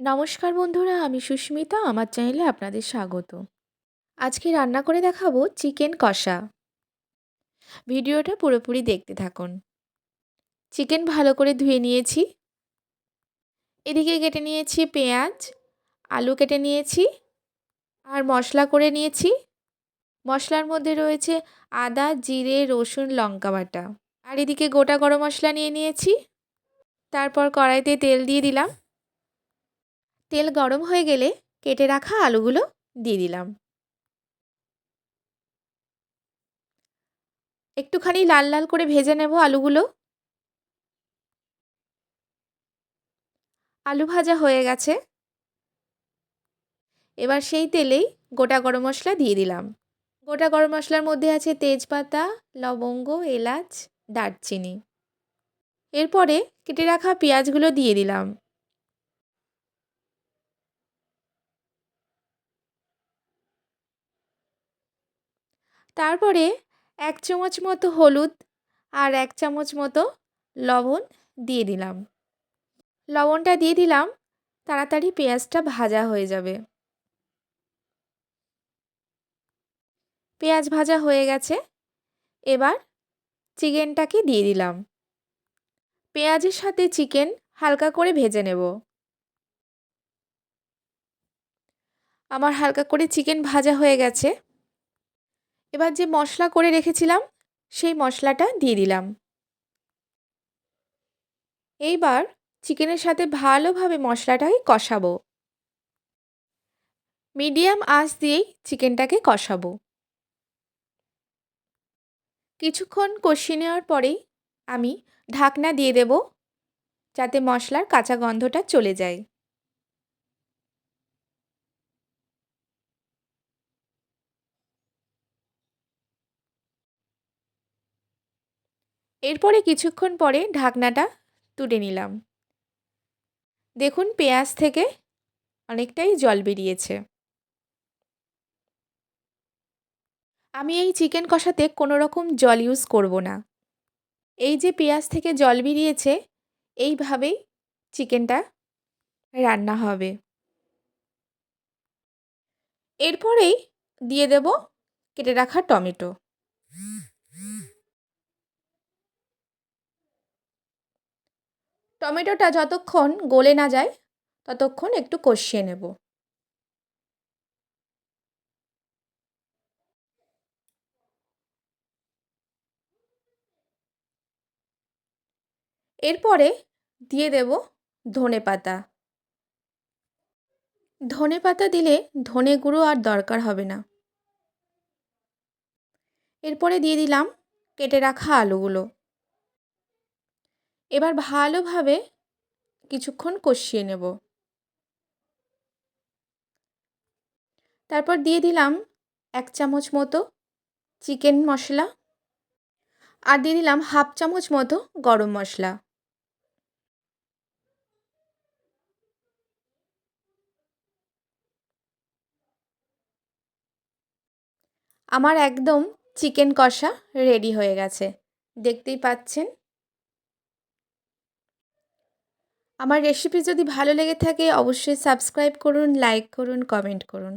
নমস্কার বন্ধুরা, আমি সুস্মিতা, আমার চ্যানেলে আপনাদের স্বাগত। আজকে রান্না করে দেখাবো চিকেন কষা। ভিডিওটা পুরোপুরি দেখতে থাকুন। চিকেন ভালো করে ধুয়ে নিয়েছি। এদিকে কেটে নিয়েছি পেঁয়াজ, আলু কেটে নিয়েছি আর মশলা করে নিয়েছি। মশলার মধ্যে রয়েছে আদা, জিরে, রসুন, লঙ্কা বাটা। আর এদিকে গোটা গরম মশলা নিয়ে নিয়েছি। তারপর কড়াইতে তেল দিয়ে দিলাম। তেল গরম হয়ে গেলে কেটে রাখা আলুগুলো দিয়ে দিলাম। একটুখানি লাল লাল করে ভেজে নেব আলুগুলো। আলু ভাজা হয়ে গেছে। এবার সেই তেলেই গোটা গরম মশলা দিয়ে দিলাম। গোটা গরম মশলার মধ্যে আছে তেজপাতা, লবঙ্গ, এলাচ, দারচিনি। এরপরে কেটে রাখা পেঁয়াজগুলো দিয়ে দিলাম। তারপরে এক চামচ মতো হলুদ আর এক চামচ মতো লবণ দিয়ে দিলাম। লবণটা দিয়ে দিলাম, তাড়াতাড়ি পেঁয়াজটা ভাজা হয়ে যাবে। পেঁয়াজ ভাজা হয়ে গেছে। এবার চিকেনটাকে দিয়ে দিলাম। পেঁয়াজের সাথে চিকেন হালকা করে ভেজে নেব। আমার হালকা করে চিকেন ভাজা হয়ে গেছে। এবার যে মশলা করে রেখেছিলাম, সেই মশলাটা দিয়ে দিলাম। এইবার চিকেনের সাথে ভালোভাবে মশলাটাকে কষাবো। মিডিয়াম আঁচ দিয়েই চিকেনটাকে কষাবো। কিছুক্ষণ কষিয়ে নেওয়ার পরেই আমি ঢাকনা দিয়ে দেব, যাতে মশলার কাঁচা গন্ধটা চলে যায়। এরপরে কিছুক্ষণ পরে ঢাকনাটা তুলে নিলাম। দেখুন পেঁয়াজ থেকে অনেকটাই জল বেরিয়েছে। আমি এই চিকেন কষাতে কোনো রকম জল ইউজ করব না। এই যে পেঁয়াজ থেকে জল বেরিয়েছে, এইভাবেই চিকেনটা রান্না হবে। এরপরেই দিয়ে দেব কেটে রাখা টমেটো। টমেটোটা যতক্ষণ গলে না যায়, ততক্ষণ একটু কষিয়ে নেব। এরপরে দিয়ে দেব ধনে পাতা। ধনে পাতা দিলে ধনে গুঁড়ো আর দরকার হবে না। এরপরে দিয়ে দিলাম কেটে রাখা আলুগুলো। এবার ভালোভাবে কিছুক্ষণ কষিয়ে নেব। তারপর দিয়ে দিলাম এক চামচ মতো চিকেন মশলা আর দিয়ে দিলাম হাফ চামচ মতো গরম মশলা। আমার একদম চিকেন কষা রেডি হয়ে গেছে। দেখতেই পাচ্ছেন? আমার রেসিপি যদি ভালো লেগে থাকে অবশ্যই সাবস্ক্রাইব করুন লাইক করুন কমেন্ট করুন।